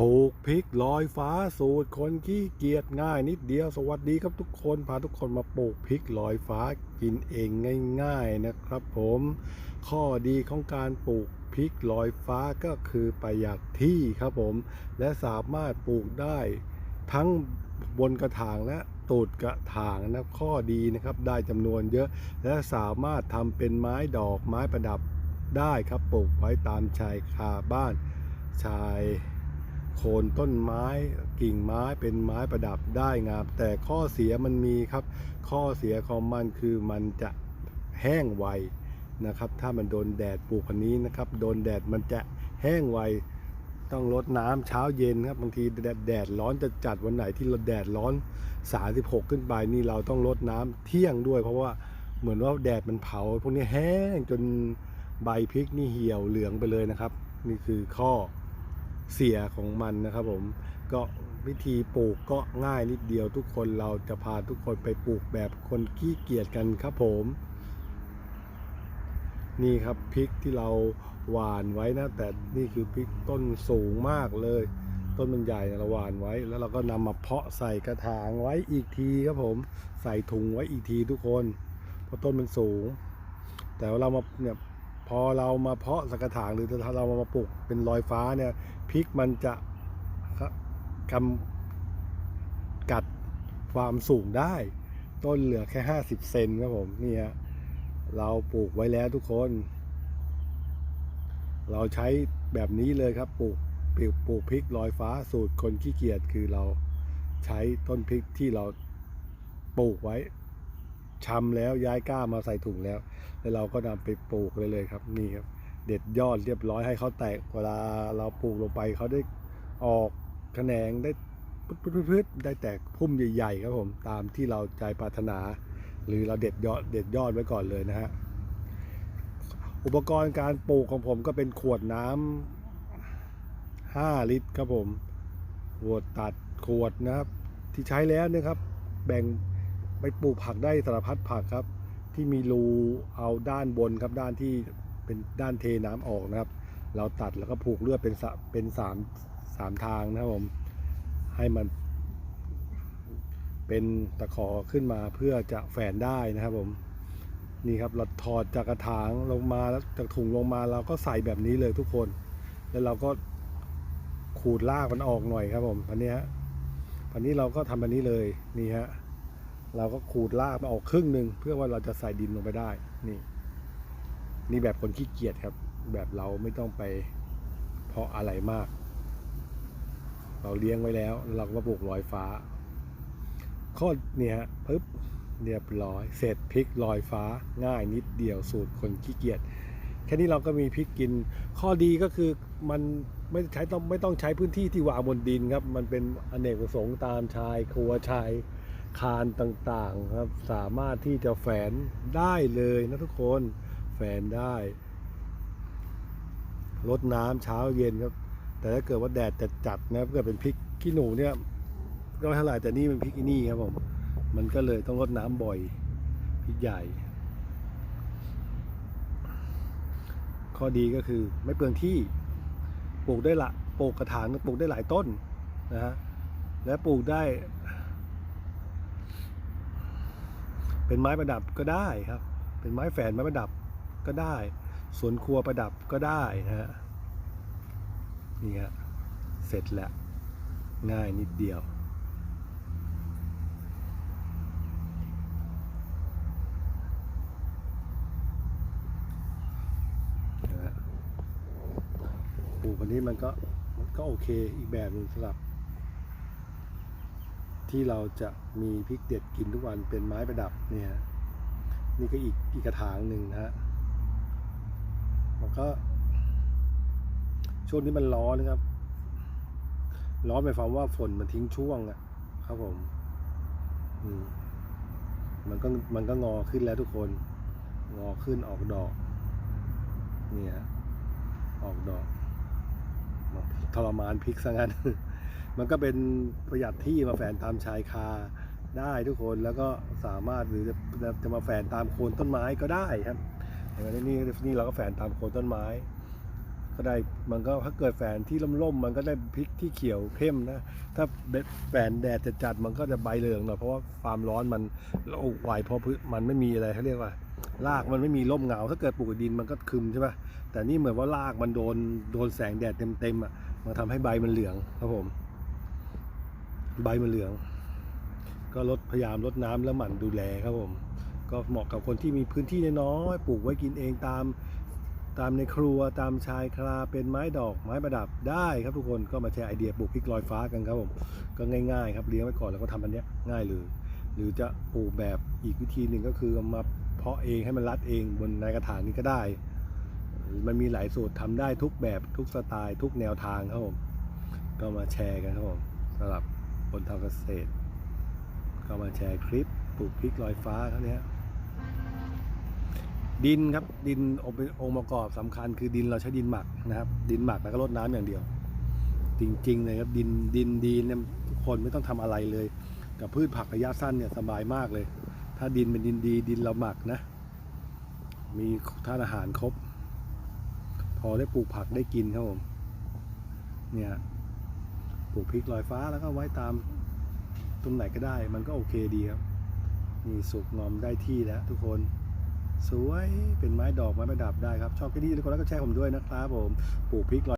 ปลูกพริกลอยฟ้าสูตรคนขี้เกียจง่ายนิดเดียวสวัสดีครับทุกคนพาทุกคนมาปลูกพริกลอยฟ้ากินเองง่าย ๆนะครับ ผมข้อดีของการปลูกพริกลอยฟ้าก็คือประหยัดที่ครับผม และสามารถปลูกได้ทั้งบนกระถางและตูดกระถางนะข้อดีนะครับได้จำนวนเยอะและสามารถทำเป็นไม้ดอกไม้ประดับได้ครับปลูกไว้ตามชายคาบ้านชาย โคนต้นไม้กิ่งไม้เป็นไม้ประดับได้งาม แต่ข้อเสียมันมีครับ ข้อเสียของมันคือมันจะแห้งไวนะครับ ถ้ามันโดนแดดปลูกพันนี้นะครับ โดนแดดมันจะแห้งไวต้องรดน้ำเช้าเย็นครับบางทีแดดแดดร้อนจะจัดวันไหนที่เราแดดร้อน 36 ขึ้นไปนี่เราต้องรดน้ำเที่ยงด้วย เพราะว่าเหมือนว่าแดดมันเผา พวกนี้แห้งจนใบพริกนี่เหี่ยวเหลืองไปเลยนะครับ นี่คือข้อ เสียของมันนะครับผมก็วิธีปลูกก็ง่ายนิดเดียวทุกคนเราจะพาทุกคนไปปลูกแบบคนขี้เกียจกันครับผม นี่ครับพริกที่เราหว่านไว้นะ แต่นี่คือพริกต้นสูงมากเลย ต้นมันใหญ่เราหว่านไว้ แล้วเราก็นำมาเพาะใส่กระถางไว้อีกทีครับผม ใส่ถุงไว้อีกทีทุกคน เพราะต้นมันสูง แต่เรามาเนี่ยพอเรามาเพาะสักกระถางหรือถ้าเรามาปลูกเป็นลอยฟ้าเนี่ย ริกมันจะกำกัดความสูงได้ ต้นเหลือแค่ 50 เซนครับผมนี่ฮะเราปลูกไว้แล้วทุกคน เราใช้แบบนี้เลยครับปลูกปลูกปลูกพริกลอยฟ้าสูตรคนขี้เกียจคือเราใช้ต้นพริกที่เราปลูกไว้ชำแล้วย้ายก้ามาใส่ถุงแล้ว แล้วเราก็นำไปปลูกเลยเลยครับนี่ครับ เด็ดยอดเรียบร้อยให้เขาแตกเวลาเราปลูกลงไปเขาได้ออกแขนงได้พืดๆๆได้แตกพุ่มใหญ่ๆครับผมตามที่เราใจปรารถนา หรือเราเด็ดยอดเด็ดยอดไว้ก่อนเลยนะฮะอุปกรณ์การปลูกของผมก็เป็นขวดน้ำ5ลิตรครับผมขวดตัดขวดนะครับที่ใช้แล้วเนี่ยครับ แบ่งไปปลูกผักได้สารพัดผักครับ ที่มีรูเอาด้านบนครับด้านที่ เป็นด้านเทน้ำออกนะครับ เราตัดแล้วก็ผูกเลือดเป็นสเป็นสามสามทางนะครับผมให้มัน เป็นตะขอขึ้นมาเพื่อจะแฝนได้นะครับผมนี่ครับเราถอดจากกระถางลงมาแล้วจากถุงลงมาเราก็ใส่แบบนี้เลยทุกคน แล้วเราก็ขูดลากมันออกหน่อยครับผมอันนี้ฮะอันนี้เราก็ทำอันนี้เลยนี่ฮะเราก็ขูดลากมันออกครึ่งหนึ่งเพื่อว่าเราจะใส่ดินลงไปได้นี่ นี่แบบคนขี้เกียจครับ แบบเราไม่ต้องไปเพาะอะไรมาก เราเลี้ยงไว้แล้ว เราก็มาปลูกลอยฟ้าข้อเนี่ยฮะปึ๊บเรียบร้อย เสร็จพริกลอยฟ้าง่ายนิดเดียวสูตรคนขี้เกียจแค่นี้เราก็มีพริกกิน ข้อดีก็คือมันไม่ใช้ต้องไม่ต้องใช้พื้นที่ที่วางบนดินครับ มันเป็นอเนกประสงค์ตามชายครัวชายคานต่างๆครับ สามารถที่จะแฝนได้เลยนะทุกคน แฝนได้ลดน้ำเช้าเย็นครับ แต่ถ้าเกิดว่าแดดจัดๆนะเกิดเป็นพริกขี้หนูเนี่ยก็ไม่เท่าไหร่แต่นี่เป็นพริกอีนี่ครับผม มันก็เลยต้องรดน้ำบ่อยพริกใหญ่ ข้อดีก็คือไม่เปลืองที่ปลูกได้ละปลูกกระถางปลูกได้หลายต้นนะฮะและปลูกได้ เป็นไม้ประดับก็ได้ครับ เป็นไม้แฝนไม้ประดับ ก็ได้ สวนครัวประดับก็ได้นะฮะนี่ฮะเสร็จแล้ว ง่ายนิดเดียวนะฮะปลูกวันนี้มันก็มันก็โอเคอีกแบบหนึงสำหรับ ที่เราจะมีพริกเด็ดกินทุกวันเป็นไม้ประดับเนี่ยนี่ก็อีกอีกกระถางหนึ่งนะฮะ มันก็ ช่วงนี้มันร้อนนะครับ ร้อนหมายความว่าฝนมันทิ้งช่วงอะครับผมมมันก็มันก็งอขึ้นแล้วทุกคน งอขึ้นออกดอก เนี่ย ออกดอกทรมานพริกซะงั้น มันก็เป็นประหยัดที่มาแฝนตามชายคาได้ทุกคนแล้วก็สามารถหรือจะจะมาแฝนตามโคนต้นไม้ก็ได้ครับ อย่างนี้นี่นี่เราก็แฝนตามโคนต้นไม้ ก็ได้มันก็ถ้าเกิดแฝนที่ร่มๆมันก็ได้พริกที่เขียวเข้มนะถ้าแฝนแดดจัดๆมันก็จะใบเหลืองหน่อยเพราะว่าความร้อนมันโอ้ไหวเพราะพืชมันไม่มีอะไรเขาเรียกว่ารากมันไม่มีร่มเงา ถ้าเกิดปลูกดินมันก็คึมใช่ป่ะแต่นี่เหมือนว่ารากมันโดนโดนแสงแดดเต็มๆอะมันทำให้ใบมันเหลืองครับผม ใบมันเหลือง ก็ลดพยายามลดน้ำแล้วหมั่นดูแลครับผม ก็เหมาะกับคนที่มีพื้นที่น้อยปลูกไว้กินเองตามตามในครัวตามชายคาเป็นไม้ดอกไม้ประดับได้ครับทุกคนก็มาแชร์ไอเดียปลูกพริกลอยฟ้ากันครับผมก็ง่ายๆ ครับเลี้ยงไว้ก่อนแล้วก็ทำอันเนี้ยง่ายเลยหรือจะปลูกแบบอีกวิธีหนึ่งก็คือมาเพาะเองให้มันรัดเองบนในกระถางนี้ก็ได้ มันมีหลายสูตรทำได้ทุกแบบทุกสไตล์ ทุกแนวทางครับผมก็มาแชร์กันครับผมสำหรับคนทำเกษตร ก็มาแชร์คลิปปลูกพริกลอยฟ้าครับเนี้ย ดินครับดินองค์ประกอบสำคัญคือดินเราใช้ดินหมักนะครับ ดินหมักแล้วก็รดน้ำอย่างเดียว จริงๆเลยครับดินดินดีเนี่ยทุกคนไม่ต้องทำอะไรเลย กับพืชผักระยะสั้นเนี่ยสบายมากเลย ถ้าดินเป็นดินดี ดินเราหมักนะ มีธาตุอาหารครบ พอได้ปลูกผักได้กินครับผมเนี่ยปลูกพริกลอยฟ้าแล้วก็ไว้ตามตรงไหนก็ได้ มันก็โอเคดีครับนี่สุกงอมได้ที่แล้วทุกคน สวยเป็นไม้ดอกไม้ประดับได้ครับ ชอบแค่นี้ทุกคนแล้วก็แชร์ผมด้วยนะครับผมปลูกพริกลอย